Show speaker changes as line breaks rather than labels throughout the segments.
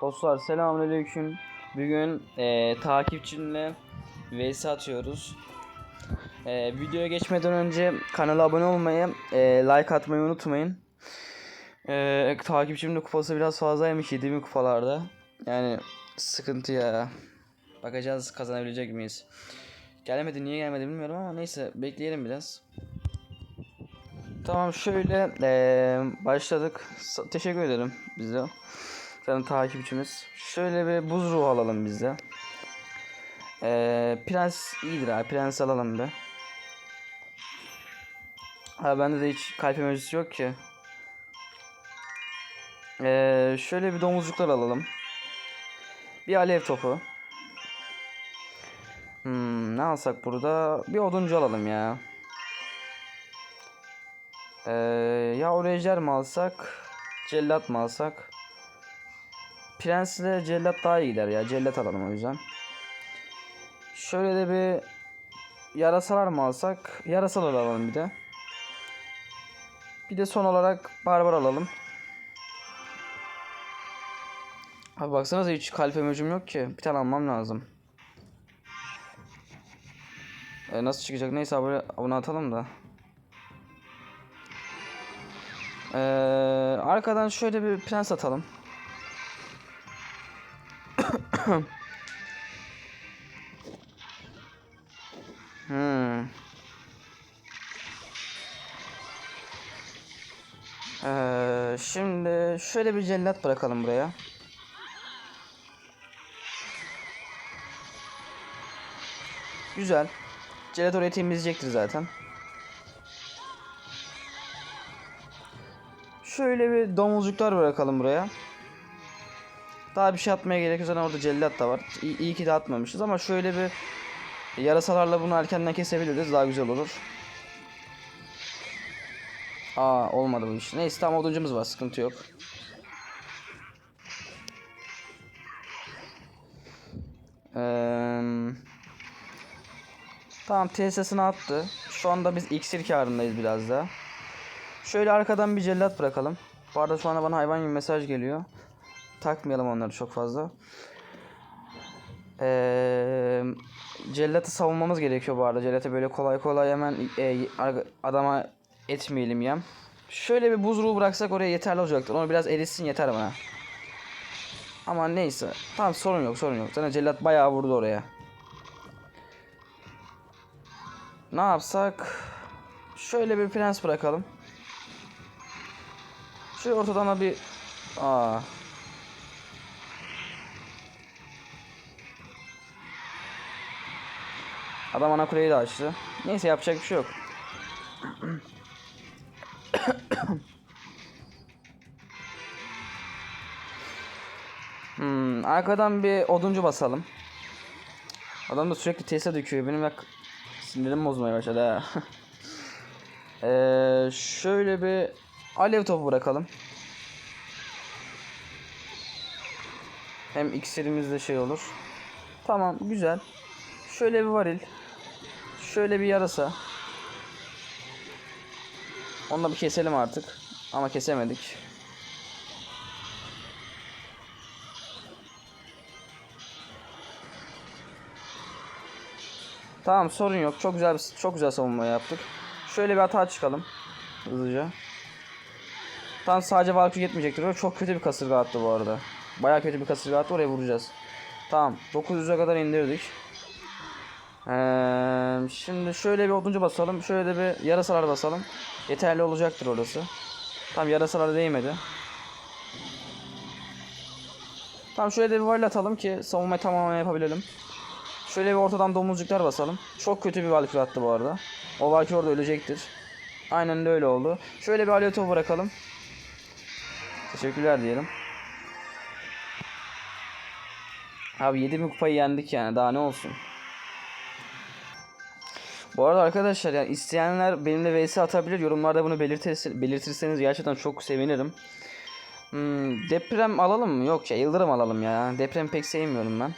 Dostlar selamünaleyküm. Bugün e, takipçimle vs atıyoruz. E, videoya geçmeden önce kanala abone olmayı, e, like atmayı unutmayın. E, takipçimin de kupası biraz fazlaymış 7000 kupalarda. Yani sıkıntı ya. Bakacağız kazanabilecek miyiz. Gelmedi niye gelmedi bilmiyorum ama neyse bekleyelim biraz. Tamam şöyle eee, başladık. Teşekkür ederim bize. Senin takipçimiz. Şöyle bir buz ruhu alalım bizde. Eee prens iyidir abi. Prens alalım bir. Ha bende de hiç kalp emojisi yok ki. Eee şöyle bir domuzcuklar alalım. Bir alev topu. Hmm, ne alsak burada? Bir oduncu alalım ya. Ee, ya orejder mi alsak? Cellat mı alsak? Prensle cellat daha iyi gider ya. Cellat alalım o yüzden. Şöyle de bir yarasalar mı alsak? Yarasalar alalım bir de. Bir de son olarak barbar alalım. Abi baksanıza hiç kalp emojim yok ki. Bir tane almam lazım. E, nasıl çıkacak? Neyse abone, abone atalım da. Ee, arkadan şöyle bir prens atalım. Hmm. Ee, şimdi şöyle bir cellat bırakalım buraya. Güzel. Cellat orayı temizleyecektir zaten. Şöyle bir domuzcuklar bırakalım buraya. Daha bir şey atmaya gerek yok. Zaten orada cellat da var. İyi, iyi ki de atmamışız ama şöyle bir yarasalarla bunu erkenden kesebiliriz. Daha güzel olur. Aa olmadı bu iş. Neyse tamam oduncumuz var. Sıkıntı yok. Eee... Tamam tesisini attı. Şu anda biz iksir karındayız biraz da. Şöyle arkadan bir cellat bırakalım. Bu arada şu anda bana hayvan gibi mesaj geliyor. Takmayalım onları çok fazla. Ee, cellatı savunmamız gerekiyor bu arada. Cellatı böyle kolay kolay hemen e, adama etmeyelim yem. Şöyle bir buz ruhu bıraksak oraya yeterli olacaktır. Onu biraz erisin yeter bana. Ama neyse. Tamam sorun yok sorun yok. Zaten cellat bayağı vurdu oraya. Ne yapsak? Şöyle bir prens bırakalım. Şu ortadan da bir aa. Adam ana kuleyi de açtı. Neyse yapacak bir şey yok. hmm, arkadan bir oduncu basalım. Adam da sürekli tesise döküyor. Benim bak sinirim bozmaya başladı ha. ee, şöyle bir alev topu bırakalım. Hem iksirimiz de şey olur. Tamam güzel. Şöyle bir varil. Şöyle bir yarasa. Onu da bir keselim artık. Ama kesemedik. Tamam sorun yok. Çok güzel bir, çok güzel savunma yaptık. Şöyle bir hata çıkalım. Hızlıca. Tam sadece Valkyrie yetmeyecektir. Çok kötü bir kasırga attı bu arada. Baya kötü bir kasırga attı. Oraya vuracağız. Tamam. 900'e kadar indirdik. Ee, şimdi şöyle bir oduncu basalım. Şöyle de bir yarasalar basalım. Yeterli olacaktır orası. Tam yarasalar değmedi. Tamam şöyle de bir varil atalım ki savunmayı tamamen yapabilelim. Şöyle bir ortadan domuzcuklar basalım. Çok kötü bir Valkyrie attı bu arada. O Valkyrie orada ölecektir. Aynen de öyle oldu. Şöyle bir alyoto bırakalım. Teşekkürler diyelim. Abi 7000 kupayı yendik yani daha ne olsun. Bu arada arkadaşlar yani isteyenler benimle vs atabilir. Yorumlarda bunu belirtir, belirtirseniz gerçekten çok sevinirim. Hmm, deprem alalım mı? Yok ya yıldırım alalım ya. Deprem pek sevmiyorum ben.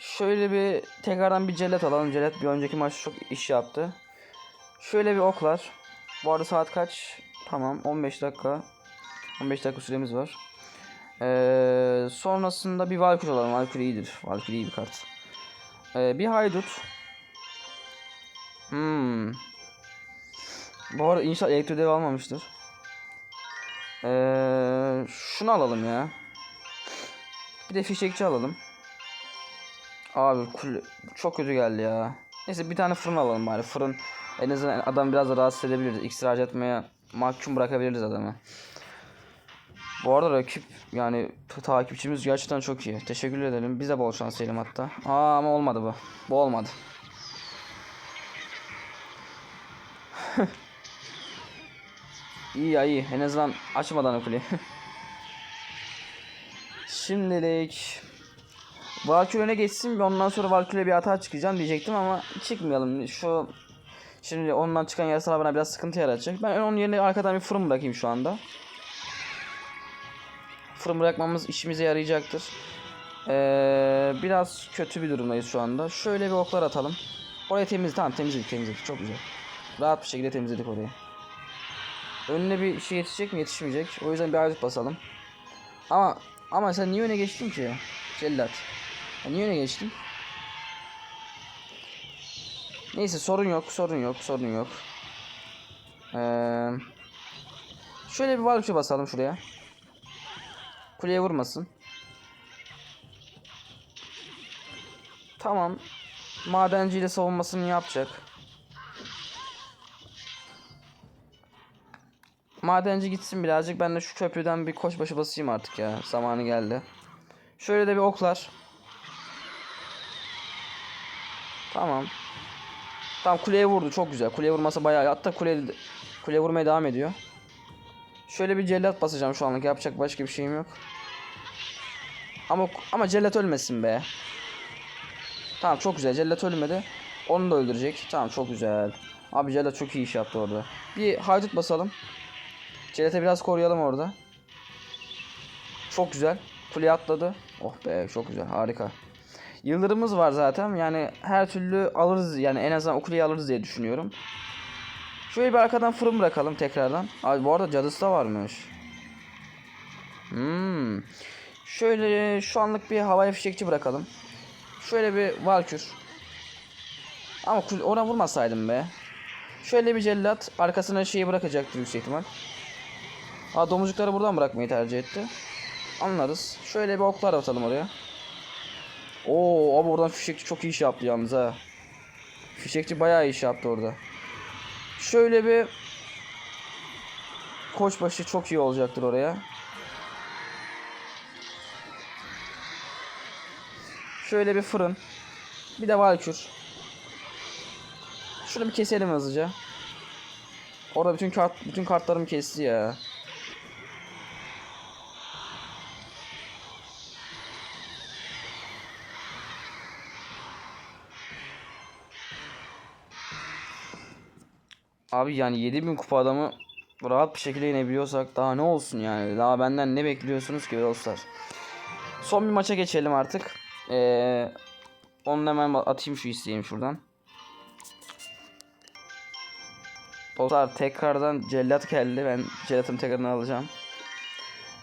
Şöyle bir tekrardan bir cellat alalım. Cellat bir önceki maç çok iş yaptı. Şöyle bir oklar. Bu arada saat kaç? Tamam 15 dakika. 15 dakika süremiz var. Ee, sonrasında bir Valkyrie alalım. Valkyrie iyidir. Valkyrie iyi bir kart. Ee, bir haydut. Hmm. Bu arada inşallah elektro dev almamıştır. Ee, şunu alalım ya. Bir de fişekçi alalım. Abi kule çok kötü geldi ya. Neyse bir tane fırın alalım bari. Fırın en azından adam biraz da rahatsız edebiliriz. İksir harcatmaya mahkum bırakabiliriz adamı. Bu arada rakip yani takipçimiz gerçekten çok iyi. Teşekkür ederim. Bize bol şans diyelim hatta. Aa ama olmadı bu. Bu olmadı. iyi ya iyi. En azından açmadan o. Şimdilik Valkyrie öne geçsin ve ondan sonra Valkyrie'ye bir hata çıkacağım diyecektim ama çıkmayalım. Şu şimdi ondan çıkan yarasalar bana biraz sıkıntı yaratacak. Ben onun yerine arkadan bir fırın bırakayım şu anda. Fırın bırakmamız işimize yarayacaktır. Ee, biraz kötü bir durumdayız şu anda. Şöyle bir oklar atalım. Orayı temiz tamam temizledik temizledik çok güzel. Rahat bir şekilde temizledik orayı. Önüne bir şey yetişecek mi yetişmeyecek. O yüzden bir ayrıt basalım. Ama ama sen niye öne geçtin ki? Cellat. Ya niye öne geçtin? Neyse sorun yok sorun yok sorun yok. Ee, şöyle bir Valkyrie basalım şuraya. Kuleye vurmasın. Tamam. Madenciyle savunmasını yapacak. Madenci gitsin birazcık. Ben de şu köprüden bir koşbaşı basayım artık ya. Zamanı geldi. Şöyle de bir oklar. Tamam. Tamam kuleye vurdu. Çok güzel. Kuleye vurması bayağı. Hatta kule kuleye vurmaya devam ediyor. Şöyle bir cellat basacağım şu anlık. Yapacak başka bir şeyim yok. Ama ama cellat ölmesin be. Tamam çok güzel. Cellat ölmedi. Onu da öldürecek. Tamam çok güzel. Abi cellat çok iyi iş yaptı orada. Bir haydut basalım. Cellat'ı biraz koruyalım orada. Çok güzel. Kuleye atladı. Oh be çok güzel. Harika. Yıldırımımız var zaten. Yani her türlü alırız. Yani en azından o kuleyi alırız diye düşünüyorum. Şöyle bir arkadan fırın bırakalım tekrardan. Abi bu arada cadısı da varmış. Hmm. Şöyle şu anlık bir havaya fişekçi bırakalım. Şöyle bir valkür. Ama ona vurmasaydım be. Şöyle bir cellat arkasına şeyi bırakacaktır yüksek ihtimal. Aa domuzcukları buradan bırakmayı tercih etti. Anlarız. Şöyle bir oklar atalım oraya. Oo abi oradan fişekçi çok iyi iş yaptı yalnız ha. Fişekçi bayağı iyi iş yaptı orada. Şöyle bir koçbaşı çok iyi olacaktır oraya. Şöyle bir fırın. Bir de valkür. Şunu bir keselim hızlıca. Orada bütün kart bütün kartlarımı kesti ya. Abi yani 7000 kupa adamı rahat bir şekilde yenebiliyorsak daha ne olsun yani. Daha benden ne bekliyorsunuz ki dostlar? Son bir maça geçelim artık. Ee, onu hemen atayım şu isteğim şuradan. Dostlar tekrardan cellat geldi. Ben cellatımı tekrardan alacağım.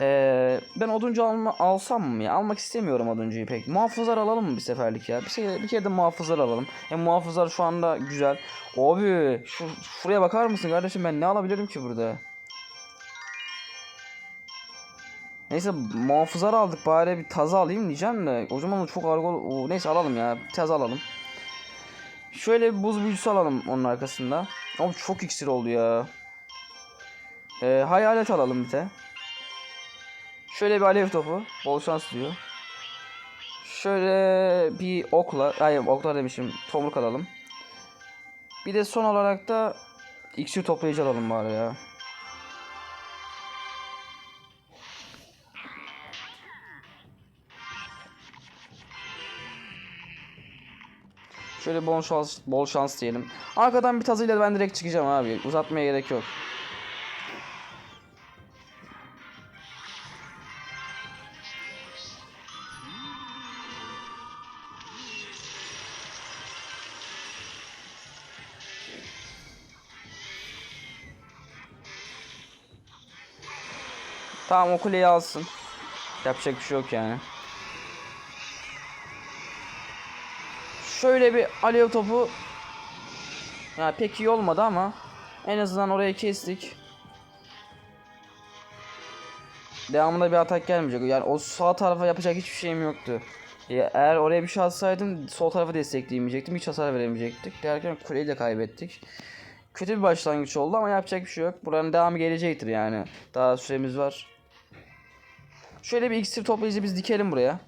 Ee, ben oduncu alma, alsam mı ya? Almak istemiyorum oduncuyu pek. Muhafızlar alalım mı bir seferlik ya? Bir, şey, bir kere de muhafızlar alalım. Hem muhafızlar şu anda güzel. Abi şu şuraya bakar mısın kardeşim ben ne alabilirim ki burada? Neyse muhafızlar aldık bari bir taza alayım diyeceğim de o zaman çok argo neyse alalım ya taza alalım. Şöyle bir buz büyücüsü alalım onun arkasında. Abi çok iksir oldu ya. Ee, hayalet alalım bir de. Şöyle bir alev topu. Bol şans diyor. Şöyle bir okla, hayır oklar demişim. Tomruk alalım. Bir de son olarak da iksir toplayıcı alalım bari ya. Şöyle bol şans, bol şans diyelim. Arkadan bir tazıyla ben direkt çıkacağım abi. Uzatmaya gerek yok. Tamam o kuleyi alsın. Yapacak bir şey yok yani. Şöyle bir alev topu ya pek iyi olmadı ama en azından orayı kestik. Devamında bir atak gelmeyecek. Yani o sağ tarafa yapacak hiçbir şeyim yoktu. Ya eğer oraya bir şey atsaydım sol tarafa destekleyemeyecektim. Hiç hasar veremeyecektik. Derken kuleyi de kaybettik. Kötü bir başlangıç oldu ama yapacak bir şey yok. Buranın devamı gelecektir yani. Daha süremiz var. Şöyle bir iksir toplayıcı biz dikelim buraya.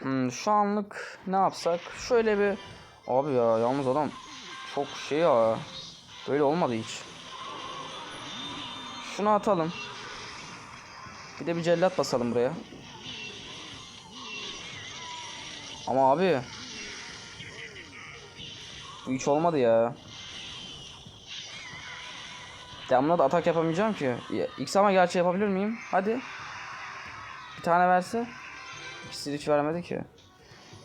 Hmm, şu anlık ne yapsak? Şöyle bir... Abi ya yalnız adam çok şey ya. Böyle olmadı hiç. Şunu atalım. Bir de bir cellat basalım buraya. Ama abi. Hiç olmadı ya. Devamlı da atak yapamayacağım ki. Ya, X ama gerçi yapabilir miyim? Hadi. Bir tane verse. İkisi hiç vermedi ki.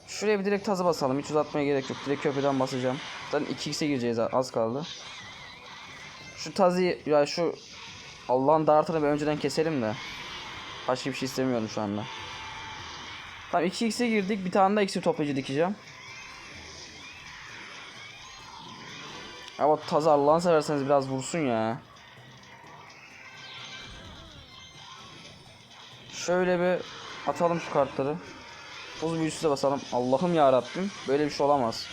Şuraya bir direkt tazı basalım. Hiç uzatmaya gerek yok. Direkt köprüden basacağım. Zaten 2x'e gireceğiz az kaldı. Şu tazı ya şu Allah'ın dartını bir önceden keselim de. Başka bir şey istemiyorum şu anda. Tamam 2x'e girdik. Bir tane daha iksir toplayıcı dikeceğim. Ama tazı Allah'ını severseniz biraz vursun ya. Şöyle bir atalım şu kartları. Buz büyüsü de basalım. Allah'ım ya Rabbim. Böyle bir şey olamaz.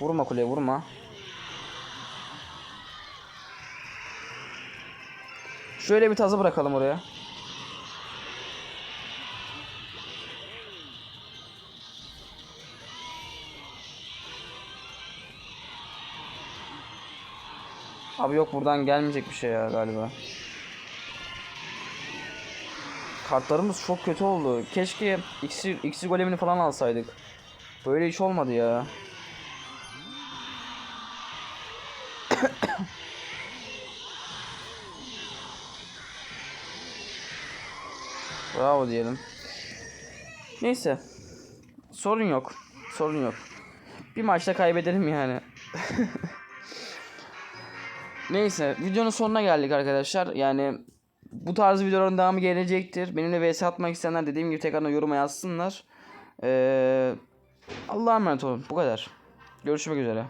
Vurma kuleye vurma. Şöyle bir tazı bırakalım oraya. Abi yok buradan gelmeyecek bir şey ya galiba. Kartlarımız çok kötü oldu. Keşke iksir, iksir golemini falan alsaydık. Böyle iş olmadı ya. Bravo diyelim. Neyse. Sorun yok. Sorun yok. Bir maçta kaybedelim yani. Neyse videonun sonuna geldik arkadaşlar. Yani bu tarz videoların devamı gelecektir. Benimle vs atmak isteyenler dediğim gibi tekrardan yoruma yazsınlar. Ee, Allah'a emanet olun. Bu kadar. Görüşmek üzere.